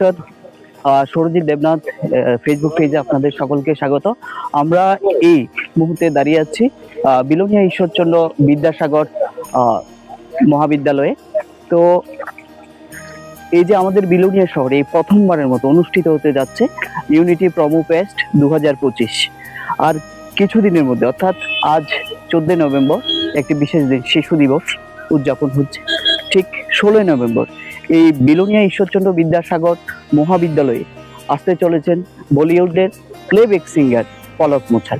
Doctor Sourajit Debnath Facebook পেজে আপনাদের সকলকে স্বাগত। আমরা এই মুহূর্তে দাঁড়িয়ে আছি বিলোনিয়া ঈশ্বরচন্দ্র বিদ্যাসাগর মহাবিদ্যালয়ে। তো এই যে আমাদের বিলোনিয়া শহরে এই প্রথমবারের মতো অনুষ্ঠিত হতে যাচ্ছে ইউনিটি প্রমো ফেস্ট দু আর কিছুদিনের মধ্যে, অর্থাৎ আজ চোদ্দই নভেম্বর, একটি বিশেষ দিন, শিশু দিবস উদযাপন হচ্ছে। ঠিক ষোলোই নভেম্বর এই বিলোনিয়া ঈশ্বরচন্দ্র বিদ্যাসাগর মহাবিদ্যালয়ে আসতে চলেছেন বলিউডের প্লেব্যাক সিঙ্গার পলক মোছাল।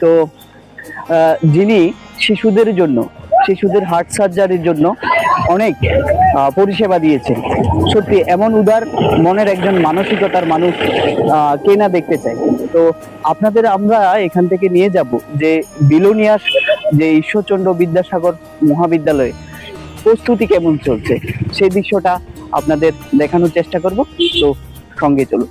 তো যিনি শিশুদের জন্য, শিশুদের হার্ট সার্জারির জন্য অনেক পরিষেবা দিয়েছেন। সত্যি, এমন উদার মনের একজন মানসিকতার মানুষ কে না দেখতে চায়? তো, আপনাদের আমরা এখান থেকে নিয়ে যাব যে বিলোনিয়াস যে ঈশ্বরচন্দ্র বিদ্যাসাগর মহাবিদ্যালয়ে প্রস্তুতি কেমন চলছে? সেই দৃশ্যটা আপনাদের দেখানোর চেষ্টা করব। তো সঙ্গে চলুন।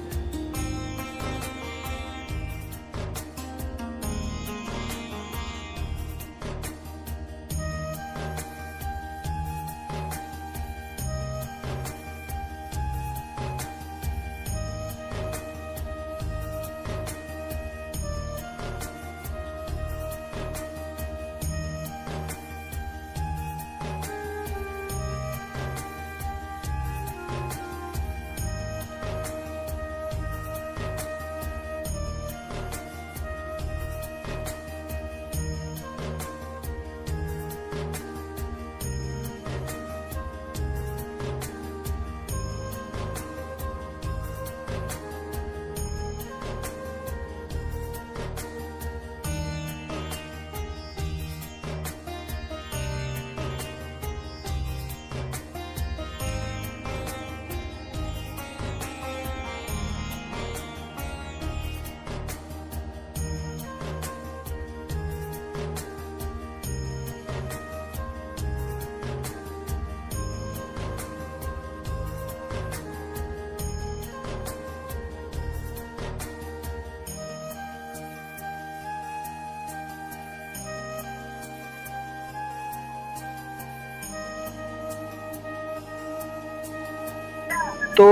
তো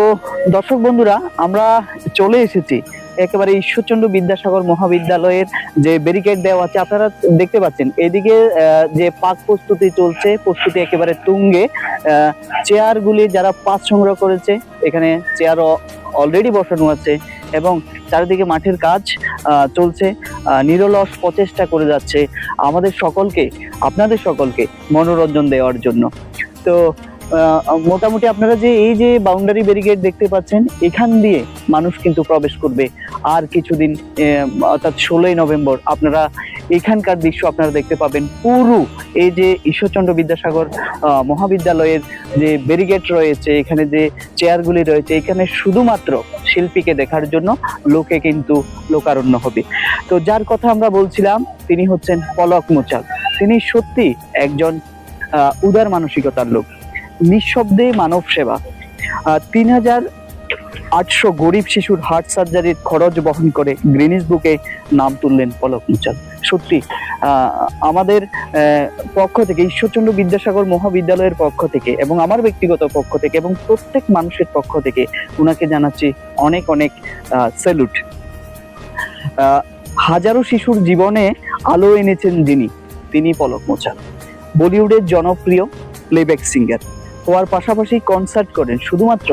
দর্শক বন্ধুরা, আমরা চলে এসেছি একেবারে ঈশ্বরচন্দ্র বিদ্যাসাগর মহাবিদ্যালয়ের যে ব্যারিকেড দেওয়া আছে, আপনারা দেখতে পাচ্ছেন। এদিকে যে পাক প্রস্তুতি চলছে, প্রস্তুতি একেবারে তুঙ্গে চেয়ারগুলি যারা পাস সংগ্রহ করেছে, এখানে চেয়ার অলরেডি বসানো আছে এবং চারিদিকে মাঠের কাজ চলছে নিরলস প্রচেষ্টা করে যাচ্ছে আমাদের সকলকে, আপনাদের সকলকে মনোরঞ্জন দেওয়ার জন্য। তো মোটামুটি আপনারা যে এই যে বাউন্ডারি ব্যারিকেড দেখতে পাচ্ছেন, এখান দিয়ে মানুষ কিন্তু প্রবেশ করবে। আর কিছুদিন অর্থাৎ ষোলোই নভেম্বর, আপনারা এখানকার দৃশ্য আপনারা দেখতে পাবেন। পুরো, এই যে ঈশ্বরচন্দ্র বিদ্যাসাগর মহাবিদ্যালয়ের যে ব্যারিকেড রয়েছে, এখানে যে চেয়ারগুলি রয়েছে, এখানে শুধুমাত্র শিল্পীকে দেখার জন্য লোকে কিন্তু লোকারণ্য হবে। তো যার কথা আমরা বলছিলাম, তিনি হচ্ছেন পলক মোচাল। তিনি সত্যি একজন উদার মানসিকতার লোক। নিঃশব্দে মানব সেবা। তিন হাজার আটশো গরিব শিশুর হার্ট সার্জারির খরচ বহন করে গ্রিনিস বুকে নাম তুললেন পলক মুচাল সত্যি আমাদের পক্ষ থেকে, ঈশ্বরচন্দ্র বিদ্যাসাগর মহাবিদ্যালয়ের পক্ষ থেকে এবং আমার ব্যক্তিগত পক্ষ থেকে এবং প্রত্যেক মানুষের পক্ষ থেকে ওনাকে জানাচ্ছি অনেক অনেক স্যালুট হাজারো শিশুর জীবনে আলো এনেছেন যিনি, তিনি পলক মোচাল বলিউডের জনপ্রিয় প্লেব্যাক সিঙ্গার হওয়ার পাশাপাশি কনসার্ট করেন। শুধুমাত্র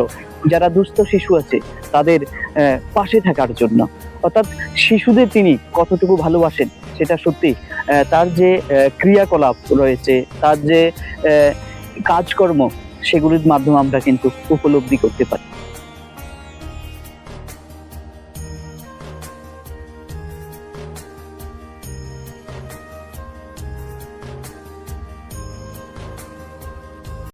যারা দুস্থ শিশু আছে, তাদের পাশে থাকার জন্য। অর্থাৎ শিশুদের তিনি কতটুকু ভালোবাসেন, সেটা সত্যি তার যে ক্রিয়াকলাপ রয়েছে, তার যে কাজকর্ম, সেগুলির মাধ্যমে আমরা কিন্তু উপলব্ধি করতে পারি।